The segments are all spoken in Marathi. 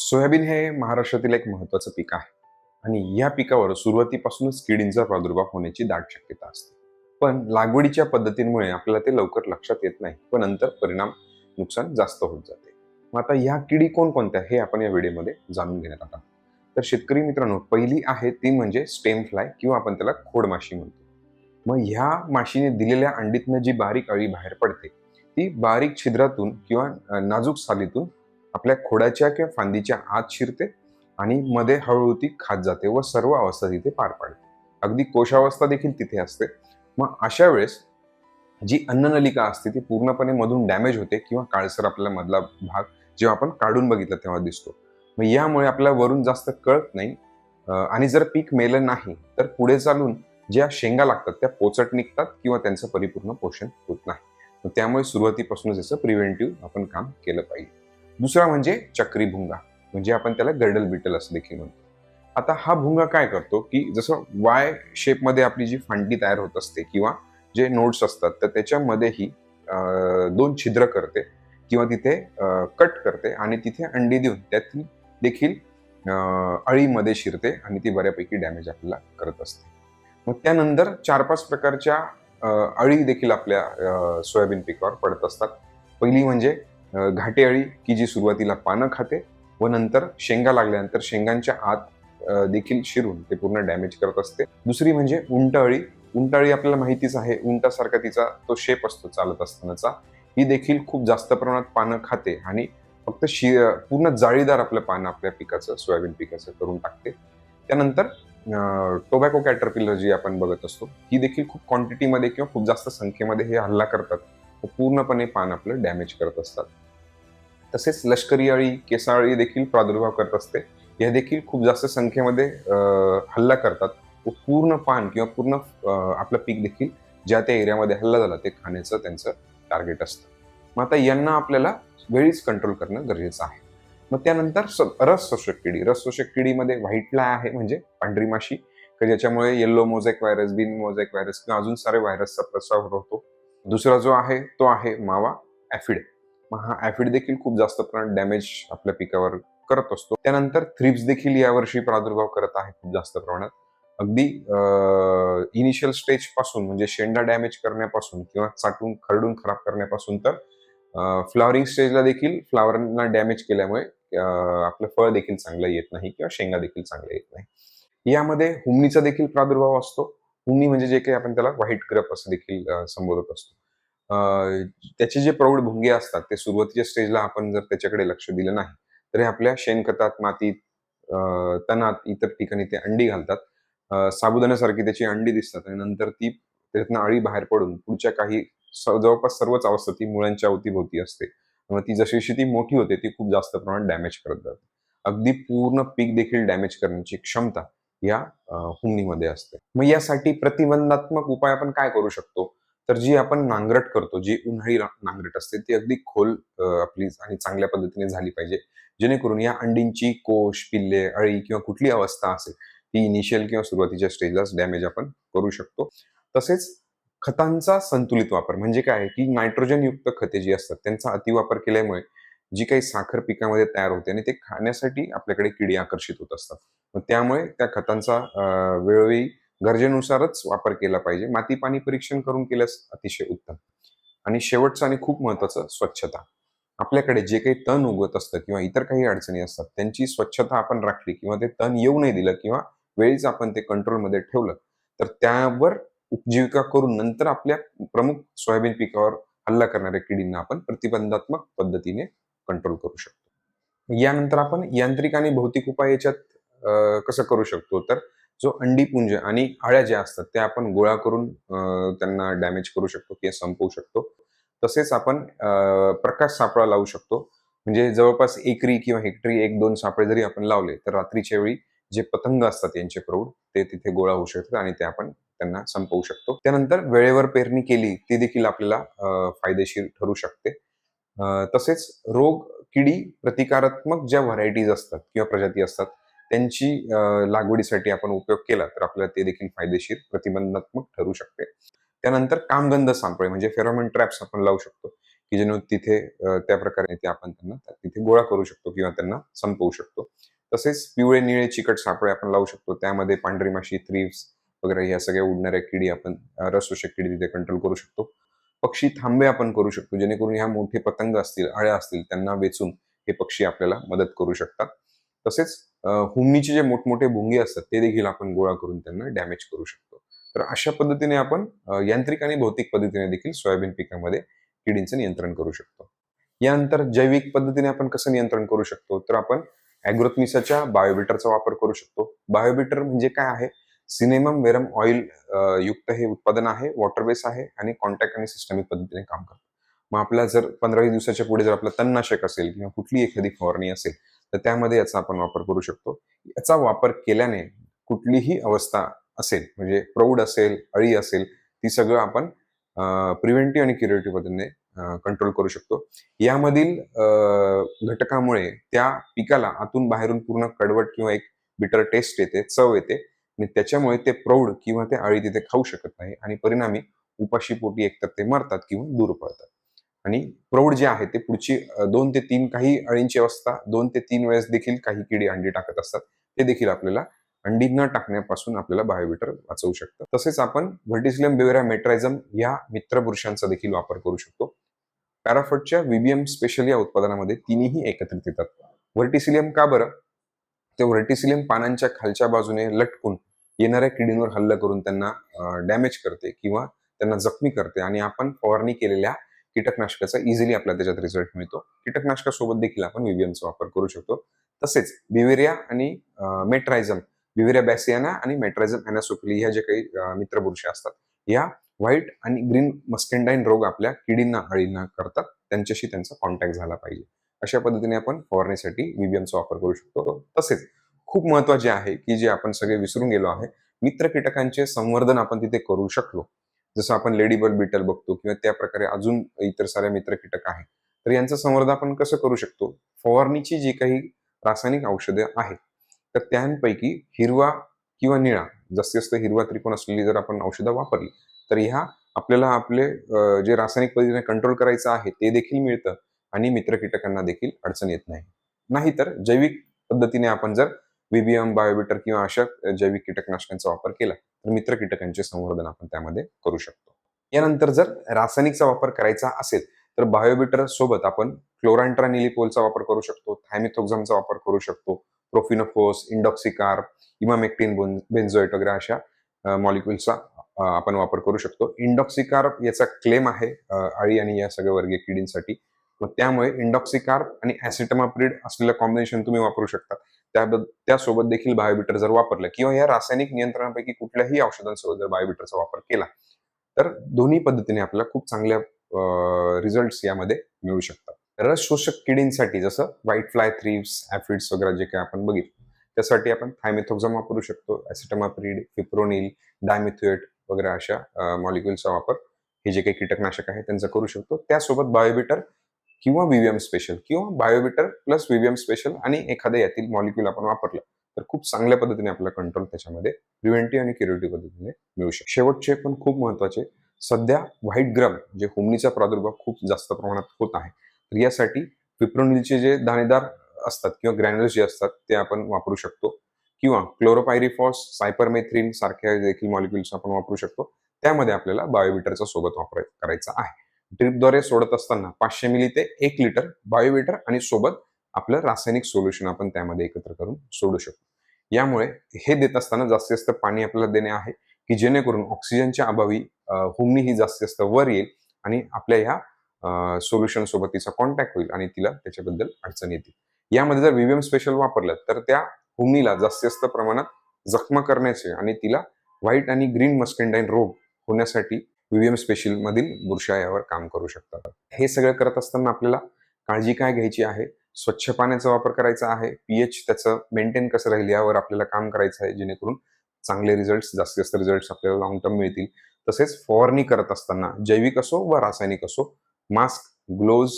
सोयाबीन हे महाराष्ट्रातील एक महत्वाचं पीक आहे. आणि या पिकावर सुरुवातीपासूनच किडींचा प्रादुर्भाव होण्याची दाट शक्यता असते. पण लागवडीच्या पद्धतींमुळे आपल्याला ते लवकर लक्षात येत नाही पण नंतर परिणाम नुकसान जास्त होत जाते. मग आता ह्या किडी कोणकोणत्या हे आपण या व्हिडिओमध्ये जाणून घेण्यात आहोत. तर शेतकरी मित्रांनो पहिली आहे ती म्हणजे स्टेम फ्लाय किंवा आपण त्याला खोड माशी म्हणतो. मग ह्या माशीने दिलेल्या अंडीतनं जी बारीक अळी बाहेर पडते ती बारीक छिद्रातून किंवा नाजूक सालीतून आपल्या खोडाच्या किंवा फांदीच्या आत शिरते आणि मध्ये हळूहळू ती खात जाते व सर्व अवस्था तिथे पार पाडते. अगदी कोशावस्था देखील तिथे असते. मग अशा वेळेस जी अन्ननलिका असते ती पूर्णपणे मधून डॅमेज होते किंवा काळसर आपल्या मधला भाग जेव्हा आपण काढून बघितला तेव्हा दिसतो. मग यामुळे आपल्याला वरून जास्त कळत नाही. आणि जर पीक मेलं नाही तर पुढे चालून ज्या शेंगा लागतात त्या पोचट निघतात किंवा त्यांचं परिपूर्ण पोषण होत नाही. त्यामुळे सुरुवातीपासूनच याचं प्रिव्हेंटिव्ह आपण काम केलं पाहिजे. दुसरा म्हणजे चक्री भुंगा म्हणजे आपण त्याला गर्डल बिटल असं देखील म्हणतो. आता हा भुंगा काय करतो की जसं वाय शेपमध्ये आपली जी फांडी तयार होत असते किंवा जे नोट्स असतात तर त्याच्यामध्येही दोन छिद्र करते किंवा तिथे कट करते आणि तिथे अंडी देऊन त्यातील देखील अळीमध्ये शिरते आणि ती बऱ्यापैकी डॅमेज आपल्याला करत असते. मग त्यानंतर चार पाच प्रकारच्या अळी देखील आपल्या सोयाबीन पिकावर पडत असतात. पहिली म्हणजे घाटे अळी की जी सुरुवातीला पानं खाते व नंतर शेंगा लागल्यानंतर शेंगांच्या आत देखील शिरून ते पूर्ण डॅमेज करत असते. दुसरी म्हणजे उंट अळी. उंट अळी आपल्याला माहितीच आहे उंटासारखा तिचा तो शेप असतो चालत असतानाचा. ही देखील खूप जास्त प्रमाणात पानं खाते आणि फक्त शि पूर्ण जाळीदार आपलं पानं आपल्या पिकाचं सोयाबीन पिकाचं करून टाकते. त्यानंतर टोबॅको कॅटरपिलर जी आपण बघत असतो ही देखील खूप क्वांटिटीमध्ये किंवा खूप जास्त संख्येमध्ये हे हल्ला करतात. पूर्णपणे पान आपलं डॅमेज करत असतात. तसेच लष्करी अळी केसाळी देखील प्रादुर्भाव करत असते. या देखील खूप जास्त संख्येमध्ये हल्ला करतात. व पूर्ण पान किंवा पूर्ण आपलं पीक देखील ज्या त्या एरियामध्ये हल्ला झाला ते खाण्याचं त्यांचं टार्गेट असतं. मग आता यांना आपल्याला वेळीच कंट्रोल करणं गरजेचं आहे. मग त्यानंतर स- रस शोषक किडी. रस शोषक किडीमध्ये व्हाईटला आहे म्हणजे पांढरी माशी. ज्याच्यामुळे yellow mosaic virus bean mosaic virus किंवा अजून सारे व्हायरसचा प्रसार होतो. दुसरा जो आहे तो आहे मावा ऍफिड. मग हा ऍफिड देखील खूप जास्त प्रमाणात डॅमेज आपल्या पिकावर करत असतो. त्यानंतर थ्रिप्स देखील यावर्षी प्रादुर्भाव करत आहे खूप जास्त प्रमाणात. अगदी इनिशियल स्टेजपासून म्हणजे शेंडा डॅमेज करण्यापासून किंवा चाटून खरडून खराब करण्यापासून तर फ्लॉवरिंग स्टेजला देखील फ्लावरना डॅमेज केल्यामुळे आपलं फळ देखील चांगलं येत नाही किंवा शेंगा देखील चांगल्या येत नाही. यामध्ये हुमणीचा देखील प्रादुर्भाव असतो. हुमणी म्हणजे जे काही आपण त्याला व्हाईट ग्रप असं देखील संबोधत असतो. त्याचे जे प्रौढ भुंगे असतात ते सुरुवातीच्या स्टेजला आपण जर त्याच्याकडे लक्ष दिलं नाही तर हे आपल्या शेणखतात मातीत तणात इतर ठिकाणी ते अंडी घालतात. साबुदाण्यासारखी त्याची अंडी दिसतात आणि नंतर ती त्यातनं अळी बाहेर पडून पुढच्या काही जवळपास सर्वच अवस्था ती मुळांच्या अवतीभोवती असते. मग ती जशी जशी ती मोठी होते ती खूप जास्त प्रमाणात डॅमेज करत जाते. अगदी पूर्ण पीक देखील डॅमेज करण्याची क्षमता या हुमणीमध्ये असते. मग यासाठी प्रतिबंधात्मक उपाय आपण काय करू शकतो? तर जी आपण नांगरट करतो जी उन्हाळी नांगरट असते ती अगदी खोल आपली आणि चांगल्या पद्धतीने झाली पाहिजे. जेणेकरून या अंडींची कोश पिल्ले अळी किंवा कुठली अवस्था असेल ती इनिशियल किंवा सुरुवातीच्या स्टेजलाच डॅमेज आपण करू शकतो. तसेच खतांचा संतुलित वापर म्हणजे काय आहे की नायट्रोजन युक्त खते जी असतात त्यांचा अतिवापर केल्यामुळे जी काही साखर पिकामध्ये तयार होते आणि ते खाण्यासाठी आपल्याकडे किडी आकर्षित होत असतात. मग त्यामुळे त्या खतांचा वेळोवेळी गरजेनुसारच वापर केला पाहिजे. माती पाणी परीक्षण करून केल्यास अतिशय उत्तम. आणि शेवटचं आणि खूप महत्वाचं स्वच्छता. आपल्याकडे जे काही तण उगवत असतं किंवा इतर काही अडचणी असतात त्यांची स्वच्छता आपण राखली किंवा ते तण येऊ नाही दिलं किंवा वेळीच आपण ते कंट्रोलमध्ये ठेवलं तर त्यावर उपजीविका करून नंतर आपल्या प्रमुख सोयाबीन पिकावर हल्ला करणाऱ्या किडींना आपण प्रतिबंधात्मक पद्धतीने कंट्रोल करू शकतो. यानंतर आपण यांत्रिक आणि भौतिक उपाय याच्यात कसं करू शकतो? तर जो अंडीपुंज आणि अळ्या ज्या असतात त्या आपण गोळा करून त्यांना डॅमेज करू शकतो किंवा संपवू शकतो. तसेच आपण प्रकाश सापळा लावू शकतो. म्हणजे जवळपास एकरी किंवा हेक्टरी एक दोन सापळे जरी आपण लावले तर रात्रीच्या वेळी जे पतंग असतात यांचे प्रौढ ते तिथे गोळा होऊ शकतात आणि ते आपण त्यांना संपवू शकतो. त्यानंतर वेळेवर पेरणी केली ती देखील आपल्याला फायदेशीर ठरू शकते. तसेच रोग किडी प्रतिकारात्मक ज्या व्हरायटीज असतात किंवा प्रजाती असतात त्यांची लागवडीसाठी आपण उपयोग केला तर आपल्याला ते देखील फायदेशीर प्रतिबंधात्मक ठरू शकते. त्यानंतर कामगंध सापळे म्हणजे फेरोमेन ट्रॅप्स आपण लावू शकतो की जेणेकरून तिथे त्या प्रकारे ते आपण त्यांना तिथे गोळा करू शकतो किंवा त्यांना संपवू शकतो. तसेच पिवळे निळे चिकट सापळे आपण लावू शकतो. त्यामध्ये पांढरी माशी थ्रीव्स वगैरे या सगळ्या उडणाऱ्या किडी आपण अ, रसशोषक किडी तिथे कंट्रोल करू शकतो. पक्षी थांबे आपण करू शकतो. जेणेकरून ह्या मोठे पतंग असतील अळ्या असतील त्यांना वेचून हे पक्षी आपल्याला मदत करू शकतात. तसेच हुमणीचे जे मोठमोठे भुंगे असतात ते देखील आपण गोळा करून त्यांना डॅमेज करू शकतो. तर अशा पद्धतीने आपण यांत्रिक आणि भौतिक पद्धतीने देखील सोयाबीन पिकामध्ये किडींचं नियंत्रण करू शकतो. यानंतर जैविक पद्धतीने आपण कसं नियंत्रण करू शकतो? तर आपण अॅग्रोथमिसाच्या बायोबिटरचा वापर करू शकतो. बायोबिटर म्हणजे काय आहे? सिनेमम वेरम ऑइल युक्त हे उत्पादन आहे वॉटर बेस आहे आणि कॉन्टॅक्ट आणि सिस्टमिक पद्धतीने काम करतं. मग आपला जर पंधरा वीस दिवसाच्या पुढे जर आपलं तणनाशक असेल किंवा कुठली एखादी फवारणी असेल तर त्यामध्ये याचा आपण वापर करू शकतो. याचा वापर केल्याने कुठलीही अवस्था असेल म्हणजे प्रौढ असेल अळी असेल ती सगळं आपण प्रिव्हेंटिव्ह आणि क्युरेटिव्ह पद्धतीने कंट्रोल करू शकतो. यामधील घटकामुळे त्या पिकाला आतून बाहेरून पूर्ण कडवट किंवा एक बिटर टेस्ट येते चव येते. आणि त्याच्यामुळे ते प्रौढ किंवा ते अळी तिथे खाऊ शकत नाही आणि परिणामी उपाशी पोटी एकतर ते मरतात किंवा दूर पळतात. आणि प्रौढ जे आहे ते पुढची दोन ते तीन काही अळींची अवस्था दोन ते तीन वेळेस देखील काही किडी अंडी टाकत असतात ते देखील आपल्याला अंडी न टाकण्यापासून आपल्याला बायोमीटर वाचवू शकतं. तसेच आपण व्हर्टिसिलियम बेवेरा मेट्रायझम या मित्रपुरुषांचा देखील वापर करू शकतो. पॅराफटच्या व्हीबीएम स्पेशल या उत्पादनामध्ये तिन्ही एकत्रित येतात. व्हर्टिसिलियम का बरं? ते व्हर्टिसिलियम पानांच्या खालच्या बाजूने लटकून येणाऱ्या किडींवर हल्ला करून त्यांना डॅमेज करते किंवा त्यांना जखमी करते आणि आपण फवारणी केलेल्या कीटकनाशकाचा इझिली आपल्या त्याच्यात रिझल्ट मिळतो. कीटकनाशकासोबत देखील आपण व्हीबीएमचा वापर करू शकतो. तसेच बिवेरिया आणि मेट्रायझम बिवेरिया बॅसियाना आणि मेट्रायझम अॅनासोफिली ह्या जे काही अं, असतात या व्हाईट आणि ग्रीन मस्केंडाईन रोग आपल्या किडींना अळींना करतात. त्यांच्याशी त्यांचा कॉन्टॅक्ट झाला पाहिजे. अशा पद्धतीने आपण फवारणीसाठी व्हीबीएमचा वापर करू शकतो. तसेच खूप महत्त्वाचे आहे की जे आपण सगळे विसरून गेलो आहे. मित्र कीटकांचे संवर्धन आपण तिथे करू शकलो. जसं आपण लेडी बर्ड बिटल बघतो किंवा त्या प्रकारे अजून इतर साऱ्या मित्र कीटक आहेत तर यांचं संवर्धन आपण कसं करू शकतो? फवारणीची जी काही रासायनिक औषधे आहेत तर त्यांपैकी हिरवा किंवा निळा जास्तीत जास्त हिरवा त्रिकोण असलेली जर आपण औषधं वापरली तर ह्या आपल्याला आपले जे रासायनिक पद्धतीने कंट्रोल करायचं आहे ते देखील मिळतं आणि मित्र कीटकांना देखील अडचण येत नाही. नाहीतर जैविक पद्धतीने आपण जर व्हीबीएम बायोबिटर किंवा अशा जैविक कीटकनाशकांचा वापर केला तर मित्र कीटकांचे संवर्धन आपण त्यामध्ये करू शकतो. यानंतर जर रासायनिकचा वापर करायचा असेल तर बायोबिटर सोबत आपण क्लोरांट्रानिलिपोलचा वापर करू शकतो थायमिथोक्झमचा वापर करू शकतो प्रोफिनोफोस इंडॉक्सिकार इमामेक्टिन बेन्झोएट वगैरे अशा मॉलिक्युलचा आपण वापर करू शकतो. इंडॉक्सिकार याचा क्लेम आहे अळी आणि या सगळ्या वर्गीय किडींसाठी. त्यामुळे इंडॉक्सिकार आणि ऍसिटमाप्रिड असलेलं कॉम्बिनेशन तुम्ही वापरू शकता. त्यासोबत देखील बायोबिटर जर वापरलं किंवा या रासायनिक नियंत्रणापैकी कुठल्याही औषधांसोबत जर बायोबिटरचा वापर केला तर दोन्ही पद्धतीने आपल्याला खूप चांगल्या रिझल्ट यामध्ये मिळू शकतात. रस शोषक किडींसाठी जसं व्हाईट फ्लाय थ्रीव्स ऍफिड्स वगैरे जे काही आपण बघितलं त्यासाठी आपण थायमेथोक्झम वापरू शकतो ऍसिटमाप्रिड फिप्रोनिल डायमिथुएट वगैरे अशा मॉलिक्युलचा वापर हे जे काही कीटकनाशक आहे त्यांचा करू शकतो. त्यासोबत बायोबिटर किंवा व्हीव्हीएम स्पेशल किंवा बायोबिटर प्लस व्हीव्हीएम स्पेशल आणि एखाद्या यातील मॉलिक्युल आपण वापरलं तर खूप चांगल्या पद्धतीने आपला कंट्रोल त्याच्यामध्ये प्रिव्हेंटिव्ह आणि क्युरेटिव्ह पद्धतीने मिळू शकतो. शेवटचे पण खूप महत्त्वाचे सध्या व्हाईट ग्रम जे होमनीचा प्रादुर्भाव खूप जास्त प्रमाणात होत आहे तर यासाठी पिप्रोनिलचे जे दाणेदार असतात किंवा ग्रॅन्युल्स जे असतात ते आपण वापरू शकतो. किंवा क्लोरोपायरिफॉस सायपरमेथ्रिन सारख्या देखील मॉलिक्युल्स आपण वापरू शकतो. त्यामध्ये आपल्याला बायोबिटरचा सोबत वापर करायचा आहे. ड्रिपद्वारे सोडत असताना पाचशे मिली ते एक लिटर बायोमीटर आणि सोबत आपलं रासायनिक सोल्युशन आपण त्यामध्ये एकत्र करून सोडू शकतो. यामुळे हे देत असताना जास्तीत जास्त पाणी आपल्याला देणे आहे की जेणेकरून ऑक्सिजनच्या अभावी अं, हुमणी ही जास्तीत जास्त वर येईल आणि आपल्या ह्या सोल्युशन सोबत तिचा कॉन्टॅक्ट होईल आणि तिला त्याच्याबद्दल अडचण येतील. यामध्ये जर व्हीव्हीएम स्पेशल वापरलं तर त्या हुमणीला जास्तीत जास्त प्रमाणात जखमा करण्याचे आणि तिला व्हाईट आणि ग्रीन मस्केंडाईन रोग होण्यासाठी व्हीव्हीएम स्पेशलमधील बुरशा यावर काम करू शकतात. हे सगळं करत असताना आपल्याला काळजी काय घ्यायची आहे? स्वच्छ पाण्याचा वापर करायचा आहे? पीएच त्याचं मेंटेन कसं राहील यावर आपल्याला काम करायचं आहे? जेणेकरून चांगले रिझल्ट जास्तीत जास्त रिझल्ट आपल्याला लॉंग टर्म मिळतील. तसेच फवारणी करत असताना जैविक असो व रासायनिक असो मास्क ग्लोव्ज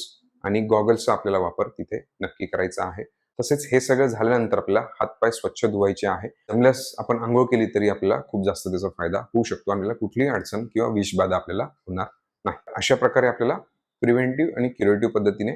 आणि गॉगल्सचा आपल्याला वापर तिथे नक्की करायचा आहे. तसेच हे सगळं झाल्यानंतर आपल्याला हातपाय स्वच्छ धुवायचे आहे. जमल्यास आपण आंघोळ केली तरी आपल्याला खूप जास्त त्याचा फायदा होऊ शकतो. आपल्याला कुठलीही अडचण किंवा विषबाधा आपल्याला होणार नाही. अशा प्रकारे आपल्याला प्रिव्हेंटिव्ह आणि क्युरेटिव्ह पद्धतीने